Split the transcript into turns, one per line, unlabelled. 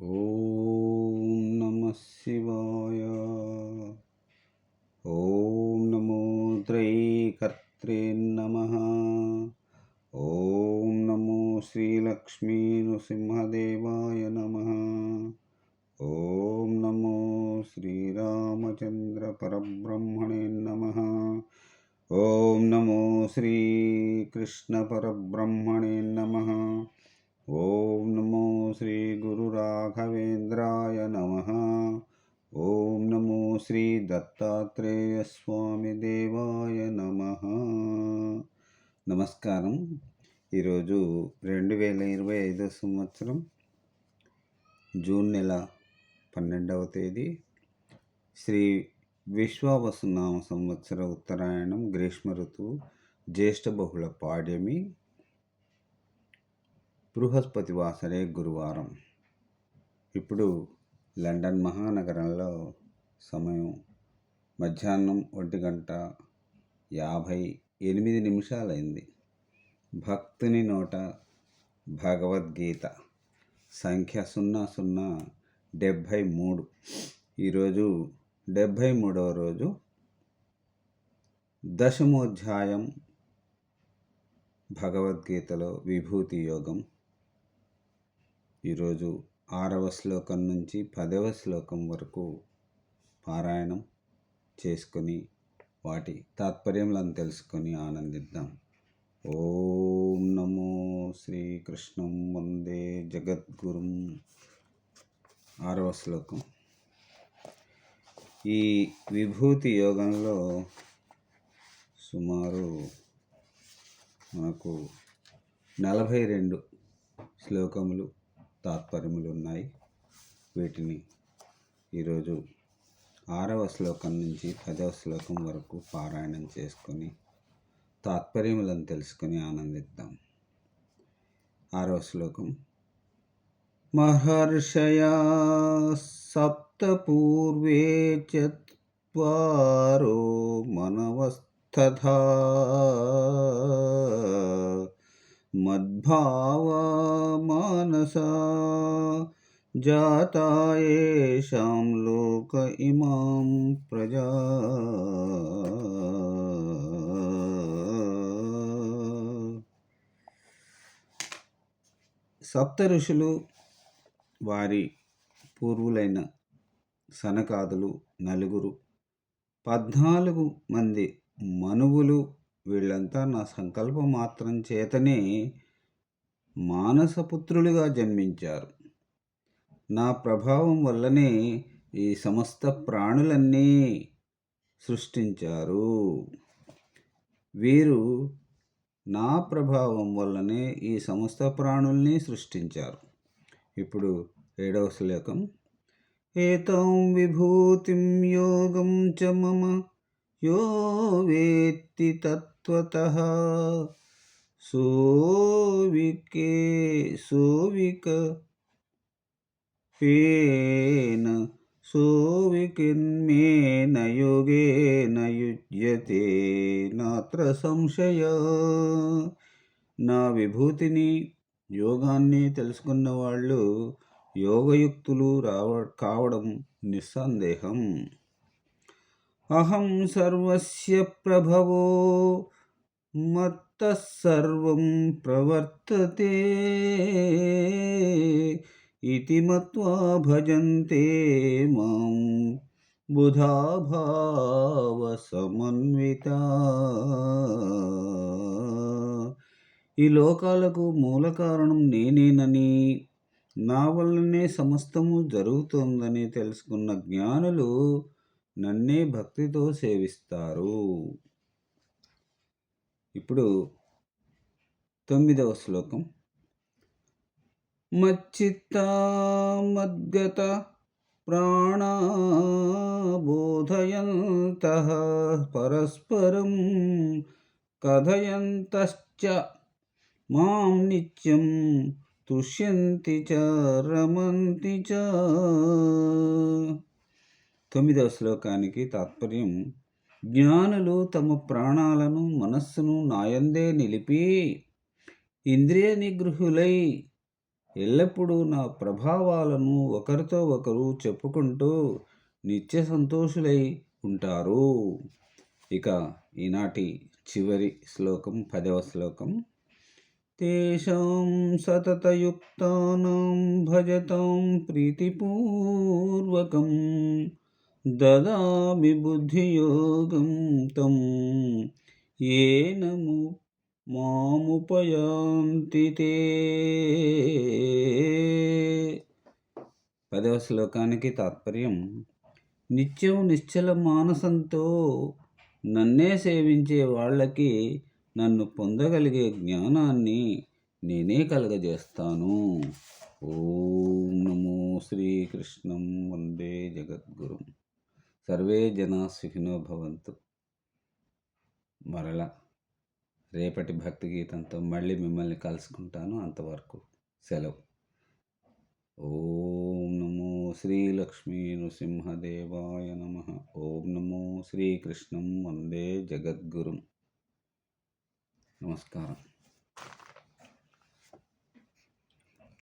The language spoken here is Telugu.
ॐ नमः शिवाय। ॐ नमो त्रैकर्त्रे नमः। ॐ नमो श्रीलक्ष्मीनृसिंहदेवाय नमः। ॐ नमो श्रीरामचन्द्रपरब्रह्मणे नमः। ॐ नमो श्रीकृष्णपरब्रह्मणे नमः। ఓం నమో శ్రీ గురురాఘవేంద్రాయ నమ. ఓం నమో శ్రీ దత్తాత్రేయ స్వామి దేవాయ నమ. నమస్కారం. ఈరోజు రెండు వేల ఇరవై ఐదో సంవత్సరం జూన్ నెల పన్నెండవ తేదీ శ్రీ విశ్వావసునామ సంవత్సర ఉత్తరాయణం గ్రీష్మ ఋతువు జ్యేష్ఠ బహుళ పాడ్యమి బృహస్పతి వాసరే గురువారం. ఇప్పుడు లండన్ మహానగరంలో సమయం మధ్యాహ్నం ఒంటి గంట యాభై ఎనిమిది నిమిషాలైంది. భక్తుని నోట భగవద్గీత సంఖ్య సున్నా సున్నా డెబ్భై మూడు. ఈరోజు డెబ్భై మూడవ రోజు దశమోధ్యాయం భగవద్గీతలో విభూతి యోగం. ఈరోజు ఆరవ శ్లోకం నుంచి పదవ శ్లోకం వరకు పారాయణం చేసుకొని వాటి తాత్పర్యములను తెలుసుకొని ఆనందిద్దాం. ఓం నమో శ్రీకృష్ణం వందే జగద్గురుం. ఆరవ శ్లోకం. ఈ విభూతి యోగంలో సుమారు మనకు నలభై రెండు శ్లోకములు తాత్పర్యములు ఉన్నాయి వీటిని ఈరోజు ఆరవ శ్లోకం నుంచి పదవ శ్లోకం వరకు పారాయణం చేసుకొని తాత్పర్యములను తెలుసుకొని ఆనందిద్దాం. ఆరవ శ్లోకం. మహర్షయా సప్తపూర్వే చత్వారో మనవస్తథా మద్భావా మానసా జాతా येषां లోక ఇమాం ప్రజా సప్త ఋషులు వారి పూర్వులైన సనకాదులు నలుగురు పద్నాలుగు మంది మనువులు వీళ్ళంతా నా సంకల్ప మాత్రం చేతనే మానసపుత్రులుగా జన్మించారు. నా ప్రభావం వల్లనే ఈ సమస్త ప్రాణులన్నీ సృష్టించారు. వీరు నా ప్రభావం వల్లనే ఈ సమస్త ప్రాణుల్ని సృష్టించారు. ఇప్పుడు ఏడవ శ్లోకం. ఏతం విభూతిం యోగం చ మమ యో వేత్తి తత్వతః సోవికే సోవిక పేన సోవికిన్మేన యోగేన యుజ్యతే నాత్ర సంశయ నా విభూతిని యోగాన్ని తెలుసుకున్న వాళ్ళు యోగయుక్తులు రావ కావడం నిస్సందేహం. అహం సర్వస్య ప్రభవో మత్తః సర్వం ప్రవర్తతే ఇతి మత్వా భజంతే మాం బుధా సమన్విత ఈ లోకాలకు మూల కారణం నేనేనని నా వల్లనే సమస్తము జరుగుతోందని తెలుసుకున్న జ్ఞానులు నన్నే భక్తితో సేవిస్తారు. తొమ్మిదవ శ్లోకం. మచ్చిత్త మద్గత ప్రాణబోధయంత పరస్పరం కథయంతశ్చ మాం నిత్యం తుష్యంతి చ రమంతి చ. తొమ్మిదవ శ్లోకానికి తాత్పర్యం జ్ఞానులు తమ ప్రాణాలను మనస్సును నాయందే నిలిపి ఇంద్రియ నిగృహులై ఎల్లప్పుడూ నా ప్రభావాలను ఒకరితో ఒకరు చెప్పుకుంటూ నిత్య సంతోషులై ఉంటారు. ఇక ఈనాటి చివరి శ్లోకం పదవ శ్లోకం. తేషాం సతతయుక్తానాం భజతాం ప్రీతిపూర్వకం దదామి బుద్ధియోగం తం ఏనము మాముపయాంతి పదవ శ్లోకానికి తాత్పర్యం నిత్యం నిశ్చల మానసంతో నన్నే సేవించే వాళ్ళకి నన్ను పొందగలిగే జ్ఞానాన్ని నేనే కలగజేస్తాను. ఓం నమో శ్రీకృష్ణం వందే జగద్గురు. సర్వే జనా సుఖినో భవంతు. మరలా రేపటి భక్తి గీతంతో మళ్ళీ మిమ్మల్ని కలుసుకుంటాను అంతవరకు. సెలవు. ఓం నమో శ్రీలక్ష్మీ నృసింహదేవాయ నమ. ఓం నమో శ్రీకృష్ణం వందే జగద్గురు. నమస్కారం.